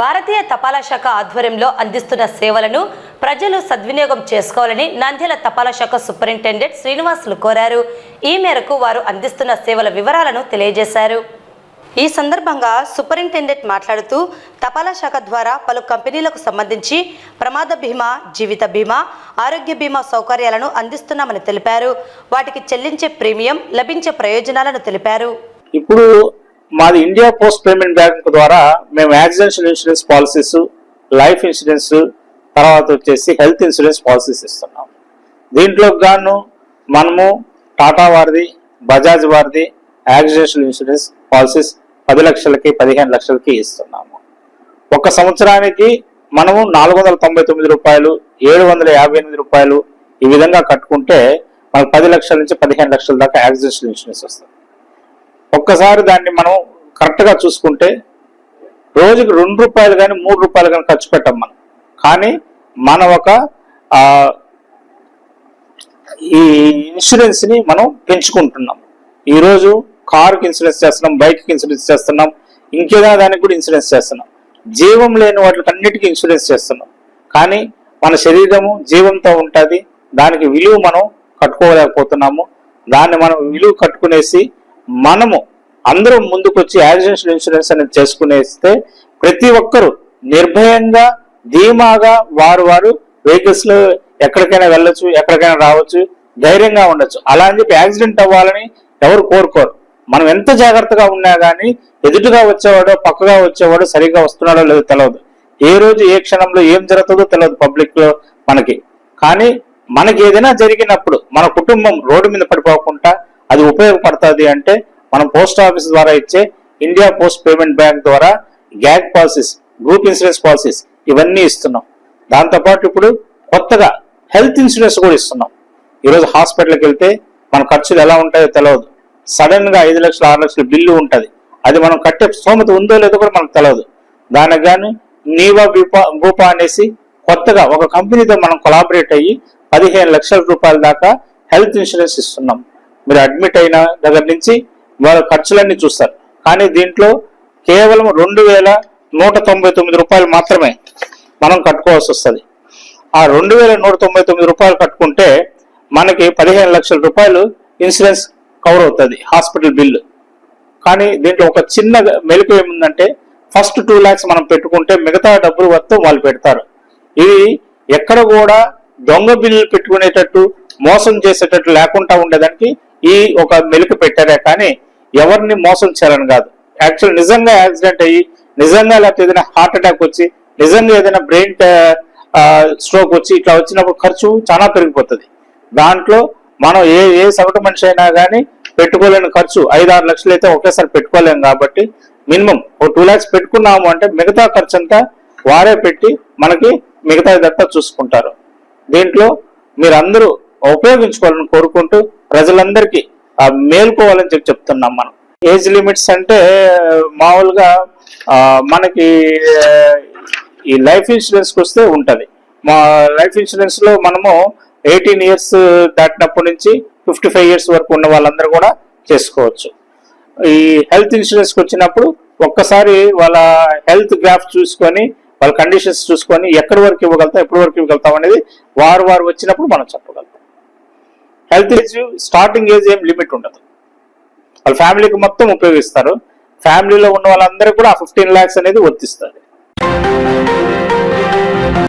భారతీయ తపాలా శాఖ ఆధ్వర్యంలో అందిస్తున్న సేవలను ప్రజలు సద్వినియోగం చేసుకోవాలని నంద్యాల తపాలా శాఖ సూపరింటెండెంట్ శ్రీనివాసులు కోరారు. ఈ మేరకు వారు అందిస్తున్న సేవల వివరాలను తెలియజేశారు. ఈ సందర్భంగా సూపరింటెండెంట్ మాట్లాడుతూ తపాలా శాఖ ద్వారా పలు కంపెనీలకు సంబంధించి ప్రమాద బీమా జీవిత బీమా ఆరోగ్య బీమా సౌకర్యాలను అందిస్తున్నామని తెలిపారు. వాటికి చెల్లించే ప్రీమియం లభించే ప్రయోజనాలను తెలిపారు. ఇప్పుడు మాది ఇండియా పోస్ట్ పేమెంట్ బ్యాంక్ ద్వారా మేము accidental insurance policies life insurance తర్వాత వచ్చేసి హెల్త్ ఇన్సూరెన్స్ పాలసీస్ ఇస్తున్నాం. దీంట్లో గాను మనము టాటా వారిది బజాజ్ వారిది యాక్సిడెంటల్ ఇన్సూరెన్స్ పాలసీస్ పది లక్షలకి పదిహేను లక్షలకి ఇస్తున్నాము. ఒక సంవత్సరానికి మనము నాలుగు వందల తొంభై తొమ్మిది రూపాయలు ఏడు వందల యాభై ఎనిమిది రూపాయలు ఈ విధంగా కట్టుకుంటే మనకు పది లక్షల నుంచి పదిహేను లక్షల దాకా యాక్సిడెన్షియల్ ఇన్సూరెన్స్ వస్తుంది. ఒక్కసారి దాన్ని మనం కరెక్ట్గా చూసుకుంటే రోజుకి రెండు రూపాయలు కానీ మూడు రూపాయలు కానీ ఖర్చు పెట్టం మనం. కానీ మన ఒక ఈ ఇన్సూరెన్స్ని మనం పెంచుకుంటున్నాం. ఈరోజు కారుకి ఇన్సూరెన్స్ చేస్తున్నాం బైక్కి ఇన్సూరెన్స్ చేస్తున్నాం ఇంకేదైనా దానికి కూడా ఇన్సూరెన్స్ చేస్తున్నాం. జీవం లేని వాటికి అన్నిటికీ ఇన్సూరెన్స్ చేస్తున్నాం. కానీ మన శరీరము జీవంతో ఉంటుంది దానికి విలువ మనం కట్టుకోలేకపోతున్నాము. దాన్ని మనం విలువ కట్టుకునేసి మనము అందరూ ముందుకొచ్చి యాక్సిడెంట్ ఇన్సూరెన్స్ అనేది చేసుకునేస్తే ప్రతి ఒక్కరూ నిర్భయంగా ధీమాగా వారు వారు వెహికల్స్లో ఎక్కడికైనా వెళ్ళొచ్చు ఎక్కడికైనా రావచ్చు ధైర్యంగా ఉండొచ్చు. అలా అని చెప్పి యాక్సిడెంట్ అవ్వాలని ఎవరు కోరుకోరు. మనం ఎంత జాగ్రత్తగా ఉన్నా గానీ ఎదుటిగా వచ్చేవాడో పక్కగా వచ్చేవాడు సరిగ్గా వస్తున్నాడో లేదో తెలియదు ఏ రోజు ఏ క్షణంలో ఏం జరుగుతుందో తెలియదు పబ్లిక్లో మనకి. కానీ మనకి ఏదైనా జరిగినప్పుడు మన కుటుంబం రోడ్డు మీద పడిపోకుండా అది ఉపయోగపడుతుంది అంటే మనం పోస్ట్ ఆఫీస్ ద్వారా ఇచ్చే ఇండియా పోస్ట్ పేమెంట్ బ్యాంక్ ద్వారా గ్యాగ్ పాలసీస్ గ్రూప్ ఇన్సూరెన్స్ పాలసీస్ ఇవన్నీ ఇస్తున్నాం. దాంతోపాటు ఇప్పుడు కొత్తగా హెల్త్ ఇన్సూరెన్స్ కూడా ఇస్తున్నాం. ఈరోజు హాస్పిటల్కి వెళ్తే మన ఖర్చులు ఎలా ఉంటాయో తెలియదు సడన్గా ఐదు లక్షలు ఆరు లక్షల బిల్లు ఉంటుంది. అది మనం కట్టే స్తోమత ఉందో లేదో కూడా మనకు తెలియదు దానికి కానీ నీవా బీపా భూపా అనేసి కొత్తగా ఒక కంపెనీతో మనం కొలాబరేట్ అయ్యి పదిహేను లక్షల రూపాయల దాకా హెల్త్ ఇన్సూరెన్స్ ఇస్తున్నాం. మీరు అడ్మిట్ అయిన దగ్గర నుంచి వాళ్ళ ఖర్చులన్నీ చూస్తారు. కానీ దీంట్లో కేవలం రెండు వేల నూట తొంభై తొమ్మిది రూపాయలు మాత్రమే మనం కట్టుకోవాల్సి వస్తుంది. ఆ రెండు వేల నూట తొంభై తొమ్మిది రూపాయలు కట్టుకుంటే మనకి పదిహేను లక్షల రూపాయలు ఇన్సూరెన్స్ కవర్ అవుతుంది హాస్పిటల్ బిల్లు కానీ దీంట్లో ఒక చిన్న మెలకు ఏముందంటే ఫస్ట్ టూ ల్యాక్స్ మనం పెట్టుకుంటే మిగతా డబ్బులు మొత్తం వాళ్ళు పెడతారు. ఇది ఎక్కడ కూడా దొంగ బిల్లులు పెట్టుకునేటట్టు మోసం చేసేటట్టు లేకుండా ఉండేదానికి ఈ ఒక మెలుకు పెట్టారే కానీ ఎవరిని మోసం చేయాలని కాదు. యాక్చువల్ నిజంగా యాక్సిడెంట్ అయ్యి నిజంగా లేకపోతే ఏదైనా హార్ట్ అటాక్ వచ్చి నిజంగా ఏదైనా బ్రెయిన్ స్ట్రోక్ వచ్చి ఇట్లా వచ్చినప్పుడు ఖర్చు చాలా పెరిగిపోతుంది. దాంట్లో మనం ఏ ఏ సగటు మనిషి అయినా కానీ పెట్టుకోలేని ఖర్చు ఐదు ఆరు లక్షలు అయితే ఒకేసారి పెట్టుకోలేము కాబట్టి మినిమం ఓ టూ ల్యాక్స్ పెట్టుకున్నాము అంటే మిగతా ఖర్చు అంతా వారే పెట్టి మనకి మిగతా ఇదంతా చూసుకుంటారు. దీంట్లో మీరందరూ ఉపయోగించుకోవాలని కోరుకుంటూ ప్రజలందరికీ మేల్కోవాలని చెప్పి చెప్తున్నాం మనం. ఏజ్ లిమిట్స్ అంటే మామూలుగా మనకి ఈ లైఫ్ ఇన్సూరెన్స్ వస్తే ఉంటుంది. మా లైఫ్ ఇన్సూరెన్స్లో మనము ఎయిటీన్ ఇయర్స్ దాటినప్పటి నుంచి ఫిఫ్టీ ఫైవ్ ఇయర్స్ వరకు ఉన్న వాళ్ళందరూ కూడా చేసుకోవచ్చు. ఈ హెల్త్ ఇన్సూరెన్స్ వచ్చినప్పుడు ఒక్కసారి వాళ్ళ హెల్త్ గ్రాఫ్ చూసుకొని వాళ్ళ కండిషన్స్ చూసుకొని ఎక్కడి వరకు ఇవ్వగలుగుతాం ఎప్పటి వరకు ఇవ్వగలుగుతాం అనేది వారు వారు వచ్చినప్పుడు మనం చెప్పగలం హెల్త్ ఏజ్ స్టార్టింగ్ ఏజ్ ఏం లిమిట్ ఉండదు. వాళ్ళ ఫ్యామిలీకి మొత్తం ఉపయోగిస్తారు. ఫ్యామిలీలో ఉన్న వాళ్ళందరూ కూడా ఆ ఫిఫ్టీన్ ల్యాక్స్ అనేది వర్తిస్తుంది